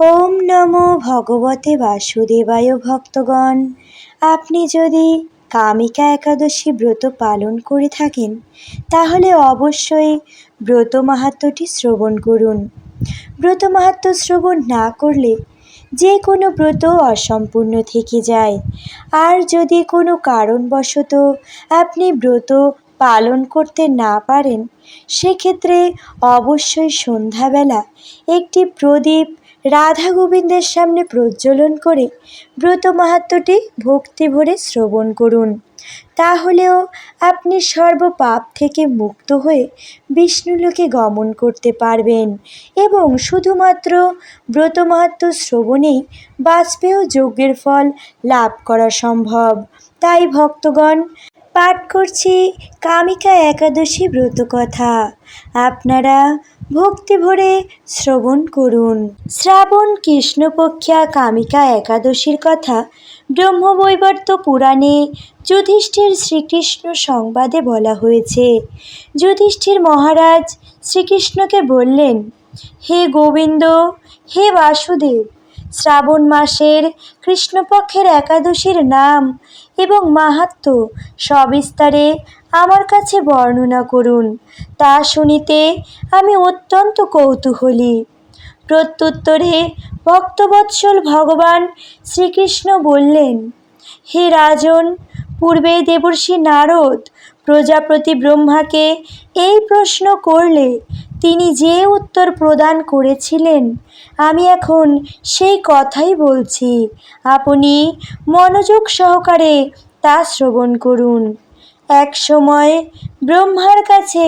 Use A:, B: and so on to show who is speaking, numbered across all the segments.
A: ওম নমো ভগবতে বাসুদেবায় ভক্তগণ। আপনি যদি কামিকা একাদশী ব্রত পালন করে থাকেন, তাহলে অবশ্যই ব্রত মাহাত্ম্যটি শ্রবণ করুন। ব্রত মাহাত্ম্য শ্রবণ না করলে যে কোনো ব্রত অসম্পূর্ণ থেকে যায়। আর যদি কোনো কারণবশত আপনি ব্রত পালন করতে না পারেন, সেক্ষেত্রে অবশ্যই সন্ধ্যাবেলা একটি প্রদীপ রাধা গোবিন্দের সামনে প্রজ্বলন করে ব্রত মাহাত্ম্যটি ভক্তি ভরে শ্রবণ করুন। তাহলেও আপনি সর্বপাপ থেকে মুক্ত হয়ে বিষ্ণুলোকে গমন করতে পারবেন এবং শুধুমাত্র ব্রত মাহাত্ম্য শ্রবণেই বাজপেয় যজ্ঞের ফল লাভ করা সম্ভব। তাই ভক্তগণ পাঠ করছি কামিকা একাদশী ব্রত কথা। আপনারা ভক্তি ভরে শ্রবণ করুন। শ্রাবণ কৃষ্ণপক্ষা কামিকা একাদশীর কথা ব্রহ্মবৈবর্ত পুরাণে যুধিষ্ঠির শ্রীকৃষ্ণ সংবাদে বলা হয়েছে। যুধিষ্ঠির মহারাজ শ্রীকৃষ্ণকে বললেন, হে গোবিন্দ, হে বাসুদেব শ্রাবণ মাসের কৃষ্ণপক্ষের একাদশীর নাম এবং মাহাত্ম্য সবিস্তারে আমার কাছে বর্ণনা করুন। তা শুনিতে আমি অত্যন্ত কৌতূহলী। প্রত্যুত্তরে ভক্তবৎসল ভগবান শ্রীকৃষ্ণ বললেন, হে রাজন, পূর্বে দেবর্ষী নারদ প্রজাপতি ব্রহ্মাকে এই প্রশ্ন করলে তিনি যে উত্তর প্রদান করেছিলেন, আমি এখন সেই কথাই বলছি। আপনি মনোযোগ সহকারে তা শ্রবণ করুন। এক সময় ব্রহ্মার কাছে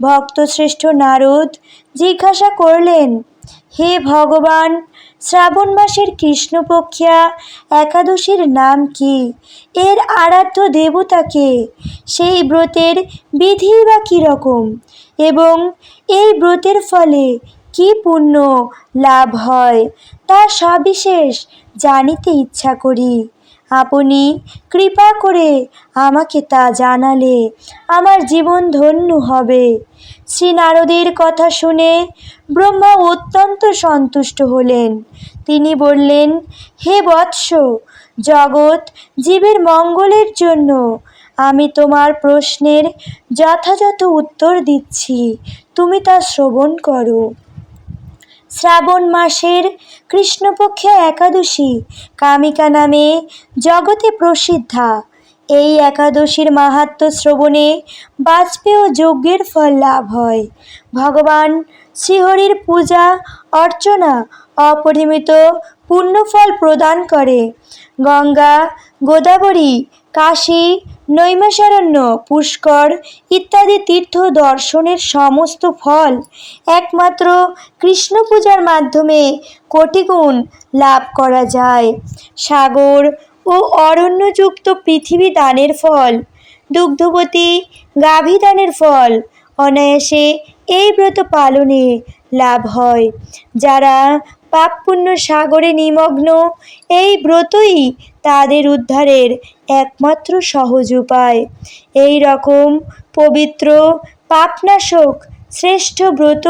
A: ভক্তশ্রেষ্ঠ নারদ জিজ্ঞাসা করলেন হে ভগবান শ্রাবণ মাসের কৃষ্ণপক্ষিয়া একাদশীর নাম কি? এর আরাধ্য দেবতাকে সেই ব্রতের বিধি বা কীরকম এবং এই ব্রতের ফলে কি পুণ্য লাভ হয়? তা সবিশেষ জানিতে ইচ্ছা করি। আপনি কৃপা করে আমাকে তা জানালে আমার জীবন ধন্য হবে। শ্রী নারদের কথা শুনে ব্রহ্মা অত্যন্ত সন্তুষ্ট হলেন। তিনি বললেন, হে বৎস, জগৎ জীবের মঙ্গলের জন্য আমি তোমার প্রশ্নের যথাযথ উত্তর দিচ্ছি। তুমি তা শ্রবণ করো। শ্রাবণ মাসের কৃষ্ণপক্ষে একাদশী। কামিকা নামে জগতে প্রসিদ্ধা। এই একাদশীর মাহাত্ম্য শ্রবণে বাজপেয় যজ্ঞের ফল লাভ হয়। ভগবান শ্রীহরির পূজা, অর্চনা, অপরিমিত পুণ্যফল প্রদান করে। গঙ্গা, গোদাবরী, কাশী নৈমিষারণ্য, পুষ্কর ইত্যাদি তীর্থ দর্শনের সমস্ত ফল। একমাত্র কৃষ্ণ পূজার মাধ্যমে কোটিগুণ লাভ করা যায়। সাগর ও অরণ্যযুক্ত পৃথিবী দানের ফল, দুগ্ধবতী গাভী দানের ফল অনায়াসে এই ব্রত পালনে লাভ হয়। যারা পাপ পুণ্য সাগরে নিমগ্ন, এই ব্রতই তাদের উদ্ধারের একমাত্র সহজ উপায়। এই রকম পবিত্র পাপনাশক শ্রেষ্ঠ ব্রত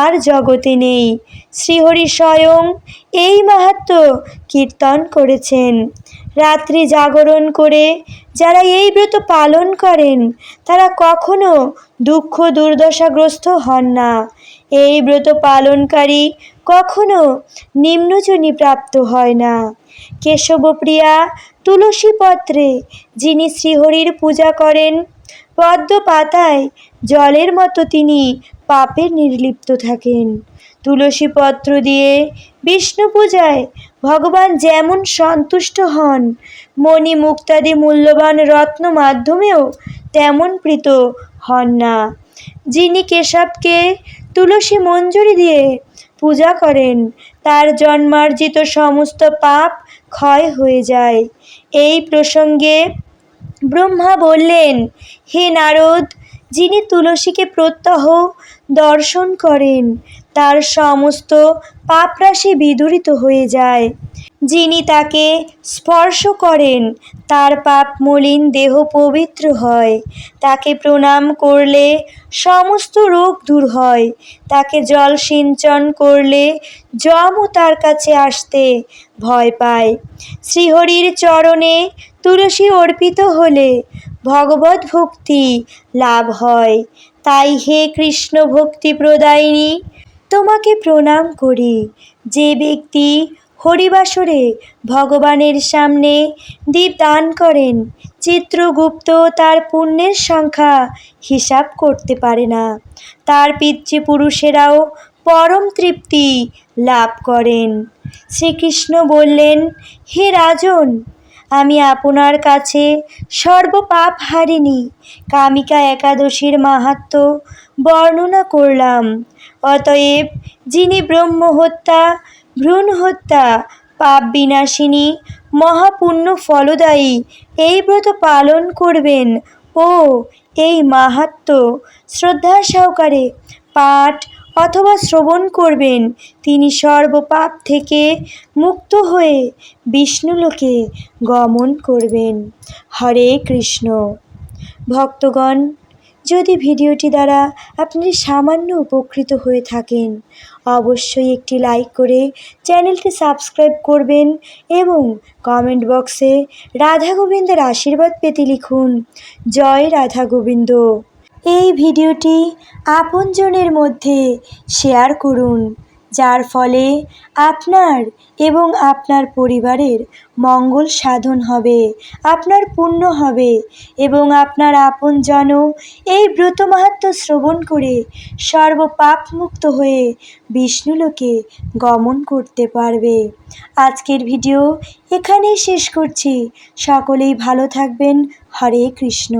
A: আর জগতে নেই। শ্রীহরি স্বয়ং এই মাহাত্ম্য কীর্তন করেছেন। রাত্রি জাগরণ করে যারা এই ব্রত পালন করেন, তারা কখনো দুঃখ দুর্দশাগ্রস্ত হন না। এই ব্রত পালনকারী কখনো নিম্নজনী প্রাপ্ত হয় না। কেশবপ্রিয়া তুলসী পত্রে যিনি শ্রীহরির পূজা করেন পদ্ম পাতায় জলের মতো তিনি পাপে নির্লিপ্ত থাকেন। তুলসী পত্র দিয়ে বিষ্ণু পূজায় ভগবান যেমন সন্তুষ্ট হন, মণি মুক্তাদি মূল্যবান রত্ন মাধ্যমেও তেমন প্রীত হন না। যিনি কেশবকে তুলসী মঞ্জুরি দিয়ে পূজা করেন। তার জন্মার্জিত সমস্ত পাপ ক্ষয় হয়ে যায়। এই প্রসঙ্গে ব্রহ্মা বললেন, হে নারদ, যিনি তুলসীকে প্রত্যহ দর্শন করেন, তার সমস্ত পাপরাশি বিদূরিত হয়ে যায়। যিনি তাকে স্পর্শ করেন, তার পাপ মলিন দেহ পবিত্র হয়। তাকে প্রণাম করলে সমস্ত রোগ দূর হয়। তাকে জল সিঞ্চন করলে যমও তার কাছে আসতে ভয় পায়। শ্রীহরির চরণে তুলসী অর্পিত হলে ভগবত ভক্তি লাভ হয়। তাই হে কৃষ্ণ ভক্তি প্রদায়িনী, তোমাকে প্রণাম করি। যে ব্যক্তি হরিবাসরে, ভগবানের সামনে দীপ দান করেন। চিত্রগুপ্ত তার পুণ্যের সংখ্যা হিসাব করতে পারে না। তার পিতৃপুরুষেরাও পরম তৃপ্তি লাভ করেন। শ্রীকৃষ্ণ বললেন, হে রাজন, আমি আপনার কাছে সর্বপাপ হারিনি। কামিকা একাদশীর মাহাত্ম বর্ণনা করলাম। অতএব যিনি ব্রহ্ম হত্যা ভ্রূণ হত্যা পাপ বিনাশিনী, মহাপুণ্য ফলদায়ী, এই ব্রত পালন করবেন। ও, এই মাহাত্ম শ্রদ্ধা সহকারে পাঠ অথবা শ্রবণ করবেন। তিনি সর্বপাপ থেকে মুক্ত হয়ে বিষ্ণুলোকে গমন করবেন। হরে কৃষ্ণ। ভক্তগণ যদি ভিডিওটি দ্বারা আপনি সামান্য উপকৃত হয়ে থাকেন, অবশ্যই একটি লাইক করে চ্যানেলটি সাবস্ক্রাইব করবেন এবং কমেন্ট বক্সে রাধা গোবিন্দের আশীর্বাদ পেতে লিখুন, জয় রাধা গোবিন্দ। এই ভিডিওটি আপনজনের মধ্যে শেয়ার করুন। যার ফলে আপনার এবং আপনার পরিবারের মঙ্গল সাধন হবে, আপনার পুণ্য হবে এবং আপনার আপনজনও এই ব্রত মাহাত্ম্য শ্রবণ করে সর্বপাপ মুক্ত হয়ে বিষ্ণুলোকে গমন করতে পারবে। আজকের ভিডিও এখানেই শেষ করছি। সকলেই ভালো থাকবেন। হরে কৃষ্ণ।